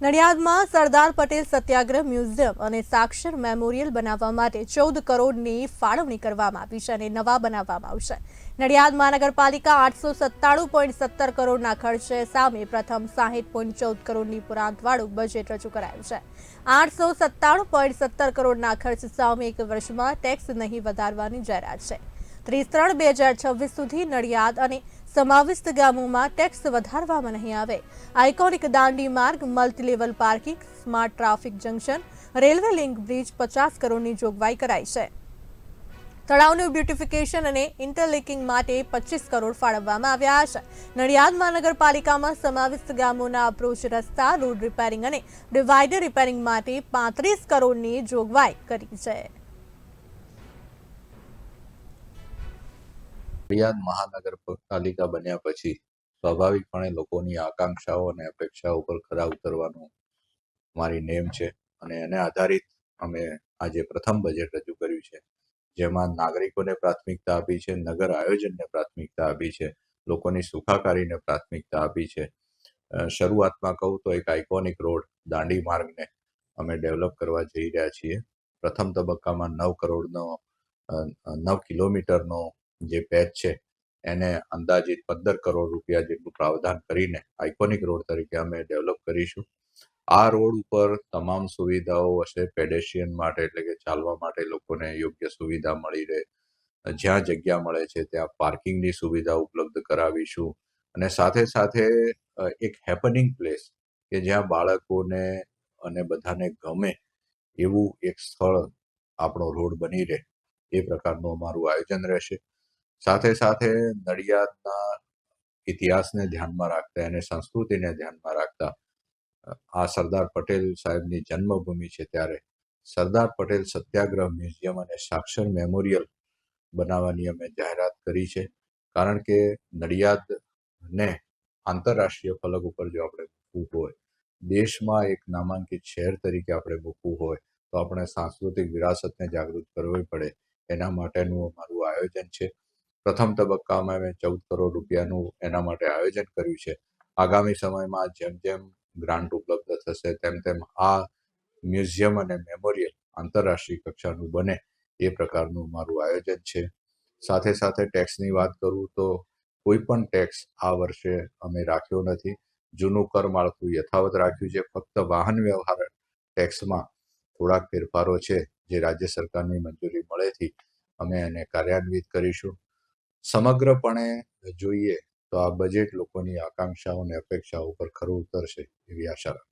નડિયાદમાં સરદાર પટેલ સત્યાગ્રહ museum અને સાક્ષર memorial બનાવવા માટે ચૌદ કરોડની ફાળવણી કરવામાં આવી છે અને નવા બનાવવામાં આવશે. નડિયાદ મહાનગરપાલિકા આઠસો સત્તાણું પોઈન્ટ સત્તર કરોડના ખર્ચે સામે પ્રથમ સાહીઠ પોઈન્ટ ચૌદ કરોડની પુરાંતવાળું બજેટ રજૂ કરાયું છે. આઠસો સત્તાણું પોઈન્ટ સત્તર કરોડના ખર્ચ સામે એક વર્ષમાં ટેક્સ નહીં વધારવાની જાહેરાત છે. ત્રીસ ત્રણ બે હજાર છવ્વીસ સુધી નડિયાદ અને સમાવિષ્ટ ગામોમાં ટેક્સ વધારવામાં નહીં આવે. આઇકોનિક દાંડી માર્ગ, multilevel parking, smart traffic junction, railway link bridge પચાસ કરોડની જોગવાઈ કરાઈ છે. તળાવનું બ્યુટિફિકેશન અને ઇન્ટરલિંકિંગ માટે પચીસ કરોડ ફાળવવામાં આવ્યા છે. નડિયાદ મહાનગરપાલિકામાં સમાવિષ્ટ ગામોના અપ્રોચ રસ્તા રોડ રિપેરિંગ અને ડિવાઈડર રિપેરિંગ માટે પાંત્રીસ કરોડની જોગવાઈ કરી છે. નડિયાદ મહાનગરપાલિકા બન્યા પછી સ્વાભાવિકપણે લોકોની આકાંક્ષાઓ અને અપેક્ષાઓ પર ખરા ઉતરવાનું મારી નેમ છે અને એને આધારિત અમે આજે પ્રથમ બજેટ રજૂ કર્યું છે. જેમાં નાગરિકોને પ્રાથમિકતા આપી છે, નગર આયોજનને પ્રાથમિકતા આપી છે, લોકોની સુખાકારીને પ્રાથમિકતા આપી છે. શરૂઆતમાં કહું તો એક આઇકોનિક રોડ દાંડી માર્ગને અમે ડેવલપ કરવા જઈ રહ્યા છીએ. પ્રથમ તબક્કામાં નવ કરોડનો નવ કિલોમીટરનો જે પેચ છે, એને અંદાજિત પંદર કરોડ રૂપિયા જેટલું પ્રાવધાન કરીને આઇકોનિક રોડ તરીકે અમે ડેવલપ કરીશું. આ રોડ ઉપર તમામ સુવિધાઓ હશે પેડેશિયન માટે એટલે કે ચાલવા માટે લોકોને યોગ્ય સુવિધા મળી રહે. જ્યાં જગ્યા મળે છે, ત્યાં પાર્કિંગની સુવિધા ઉપલબ્ધ કરાવીશું. અને સાથે સાથે એક હેપનિંગ પ્લેસ કે જ્યાં બાળકોને અને બધાને ગમે એવું એક સ્થળ આપણો રોડ બની રહે. એ પ્રકારનું અમારું આયોજન રહેશે. સાથે સાથે નડિયાદના ઇતિહાસને ધ્યાનમાં રાખતા અને સંસ્કૃતિને ધ્યાનમાં રાખતા આ સરદાર પટેલ સાહેબની જન્મભૂમિ છે ત્યારે સરદાર પટેલ સત્યાગ્રહ મ્યુઝિયમ અને સાક્ષર મેમોરિયલ બનાવવાની અમે જાહેરાત કરી છે. કારણ કે નડિયાદને આંતરરાષ્ટ્રીય ફલક ઉપર જો આપણે મૂકવું હોય, દેશમાં એક નામાંકિત શહેર તરીકે આપણે મૂકવું હોય, તો આપણે સાંસ્કૃતિક વિરાસતને જાગૃત કરવી પડે. એના માટેનું અમારું આયોજન છે. પ્રથમ તબક્કામાં મેં ચૌદ કરોડ રૂપિયાનું એના માટે આયોજન કર્યું છે. આગામી સમયમાં જેમ જેમ ગ્રાન્ટ ઉપલબ્ધ થશે, તેમ તેમ આ મ્યુઝિયમ અને મેમોરિયલ આંતરરાષ્ટ્રીય કક્ષાનું બને એ પ્રકારનું મારું આયોજન છે. સાથે સાથે ટેક્સની વાત કરું તો કોઈ પણ ટેક્સ આ વર્ષે અમે રાખ્યો નથી. જૂનું કર માળખું યથાવત રાખ્યું છે. ફક્ત વાહન વ્યવહાર ટેક્સમાં થોડાક ફેરફારો છે જે રાજ્ય સરકારની મંજૂરી મળેથી અમે એને કાર્યાન્વિત કરીશું. સમગ્રપણે જોઈએ તો આ બજેટ લોકોની આકાંક્ષાઓ અને અપેક્ષાઓ પર ખરું ઉતરશે એવી આશા રાખું